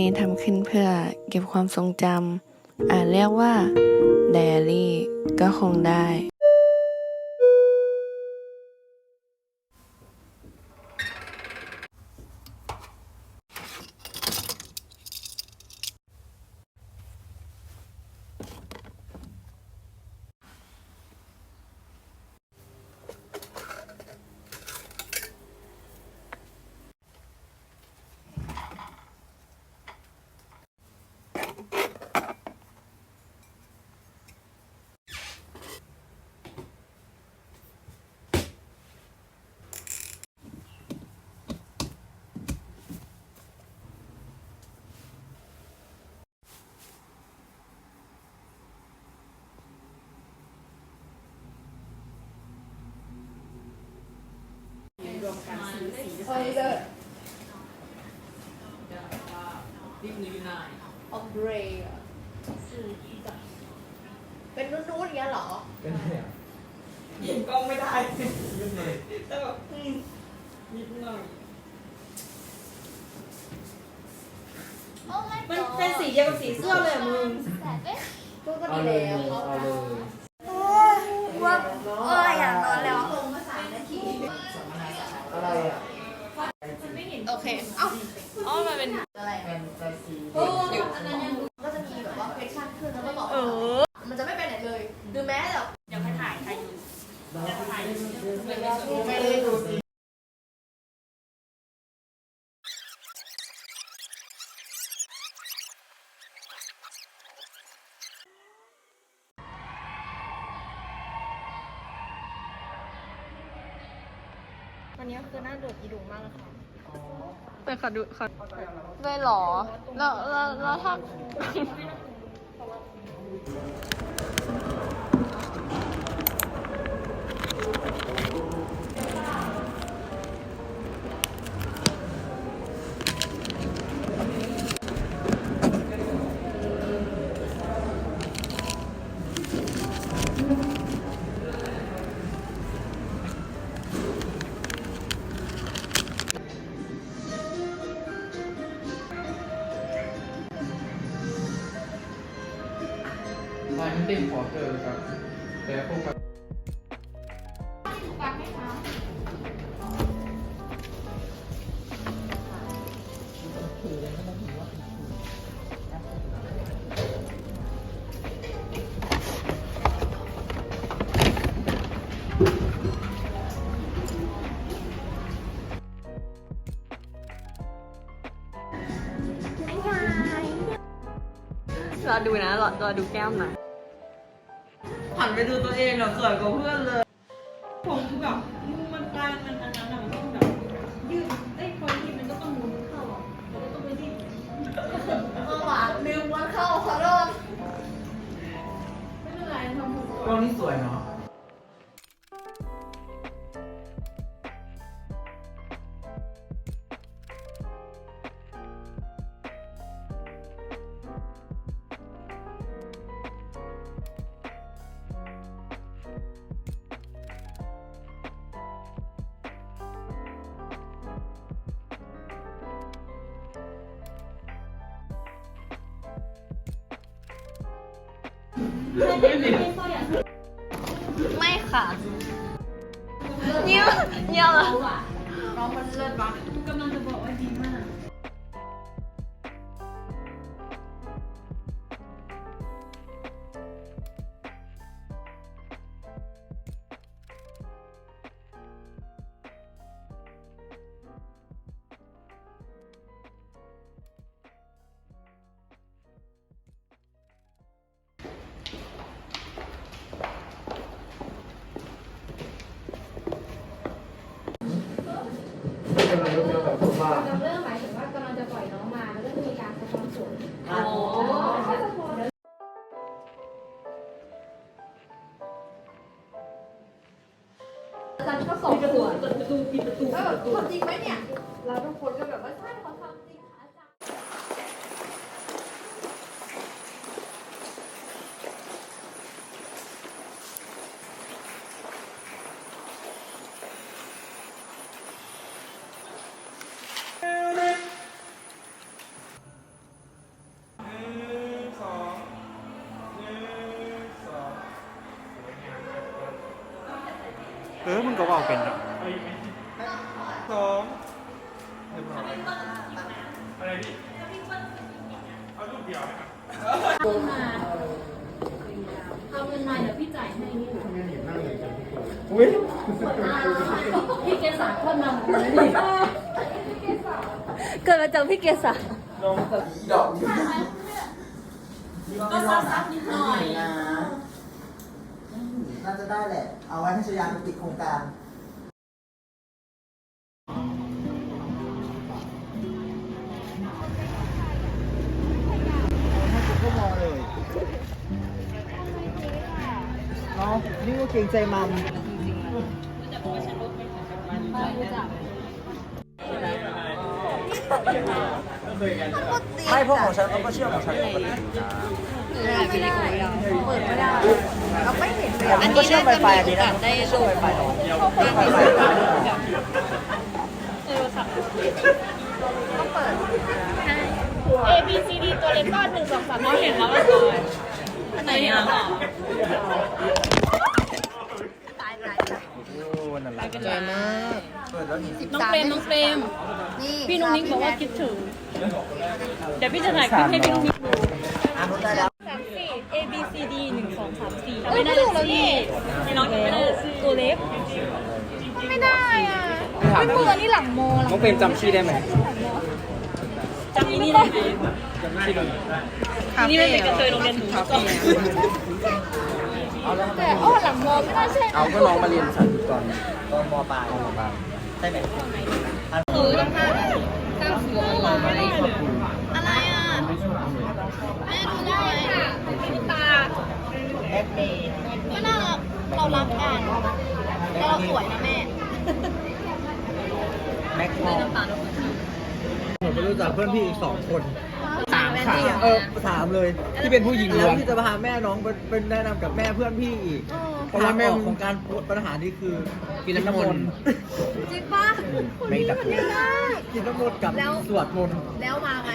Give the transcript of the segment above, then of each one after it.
นี้ทำขึ้นเพื่อเก็บความทรงจำอาจเรียกว่าไดอารี่ก็คงได้ ออกเบรย์อะเป็นนู้นๆอย่างเงี้ยเหรอ เป็นไงอะเห็นกล้องไม่ได้ยืดเลยแต่แบบอืมนิดหน่อยมันเป็นสีเดียวกับสีเสื้อเลยอะมึงก็ก็เอาดีเลยแล้ว เอาเลย ว่าเอออยากนอนแล้ว อะไรอะ โอเค เอ้าอ๋อมันเป็น อะไร แฟนแฟนซี อยู่อันนั้นยังก็จะมีแบบว่าเพชชั่นขึ้นแล้วก็ต่อ เออ มันจะไม่ไปไหนเลยหรือแม้แบบ เดี๋ยวไปถ่ายใครอยู่ ไม่ได้ดูสิวันนี้คือหน้าโดดอีดุมากเลยค่ะไปขอดูขอเลยเหรอ แล้วแล้วแล้วถ้า ลายมันเต็มขอเจอครับ แต่พวกกับรอดูนะรอรอดูแก้มนะหัน ไปดูตัวเองแบบสวยกว่าเพื่อนเลย ผมคือแบบมันกลายมันอันนั้นอะมันต้ ไม่ค่ะเยี่ยมเยี่ยมเลยน้องมันเลิศปะกำลังจะบอกว่าดีมาก เป็นอะไรเดียวกับผมว่าเราเริ่มหมายถึงว่ากำลังจะปล่อยน้องมา แล้วก็จะมีการสะท้อนผลอ๋อ อาจารย์ก็สอบขวดประตูปิดประตูแล้วแบบทำจริงไหมเนี่ย เราทุกคนก็แบบว่าใช่เขาทำจริงค่ะอาจารย์ เบอกเป็นอะสองเอาเงินมาเดี๋ยวพี่จ่ายให้นี่อุ้ยพี่เกษาเข้ามาเลยนี่เกิดมาจากพี่เกษาก็ซับๆนิดหน่อย นะน่าจะได้แหละ เอาไว้ให้ชยาเป็นติดโครงการให้กูก็มองเลยเนาะนี่ก็เกรงใจมัม ไม่ พวกของฉันเขาก็เชื่อของฉันปกติอันนี้ก็เชื่อมไวไฟอันนี้นะเชื่อมไวไฟหรอไวไฟเอ B C D ตัวเล็กบ้านหนึ่งสองสามมองเห็นแล้วว่าก่อนอันไหนอะโอ้ นั่นแหละใจมากเปิดแล้วนี่น้องเฟรมน้องเฟรมพี่นุ้งนิ้งบอกว่าคิดถึง เดี๋ยวพี่จะถ่ายคลิปให้พี่นุ้งนิ้งดูอ่านได้แล้ว สามสี่ A B C D หนึ่งสองสามสี่ไม่ได้เลยสิให้น้องไม่ได้เลยสิตัวเล็ก ไม่ได้อะไม่เมื่อนี่หลังโมหลังน้องเฟรมจำชื่อได้ไหมจำอีนี่ได้ไหมอีนี่ไม่เป็นกระเทยโรงเรียนหนูก่อน แต่อ้อหลังโมไม่น่าใช่เอาก็น้องมาเรียนสันติก่อนตอนมปลายมปลายใช่ไหมอะไรอะแม่ดูได้ไหมตาแบ็คเมย์ก็น่ารักเรารักกันแล้วเราสวยนะแม่แบ็คมอผมไปรู้จักเพื่อนพี่อีกสองคน สามค่ะเออสามเลยที่เป็นผู้หญิงแล้ล้ววนพี่จะพาแม่น้องไปเป็นแนะนำกับแม่เพื่อนพี่อีกเพราะว่าแม่ของการปัญหานี้คือกินน้ำมนต์ จริงปะไม่ดับเลยกินน้ำมนต์กับสวดมนต์แล้วมาไหม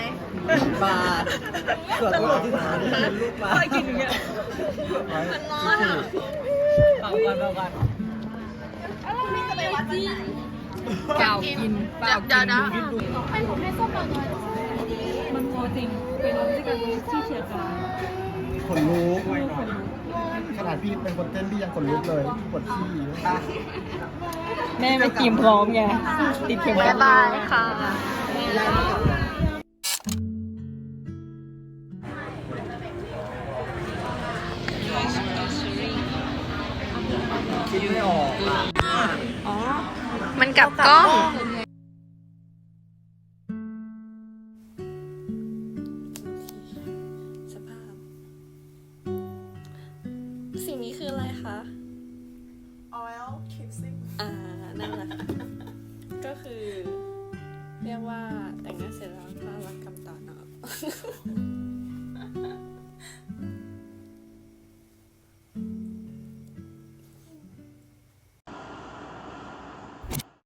มาสวดมนต์ที่ฐานลูกมาไปกินอย่างเงี้ยมันร้อนอะเป่ากันเป่ากันแล้วเราไม่จะไปวัดที่ไหนเก่ากินเปล่ากินให้ผมให้ส้มหน่อย มันโคจริงไปร้องด้วยกันที่เชียร์กันขนลุกขนาดพี่เป็นคนเต้นพี่ยังขนลุกเลยปวดขี้แม่ไม่กินพร้อมไงติดเข็มบ๊ายบายค่ะคิดไม่ออกอะมันกลับกล้อง ก็คือ เรียกว่าแต่งหน้าเสร็จแล้วก็รักคำต่อเนาะ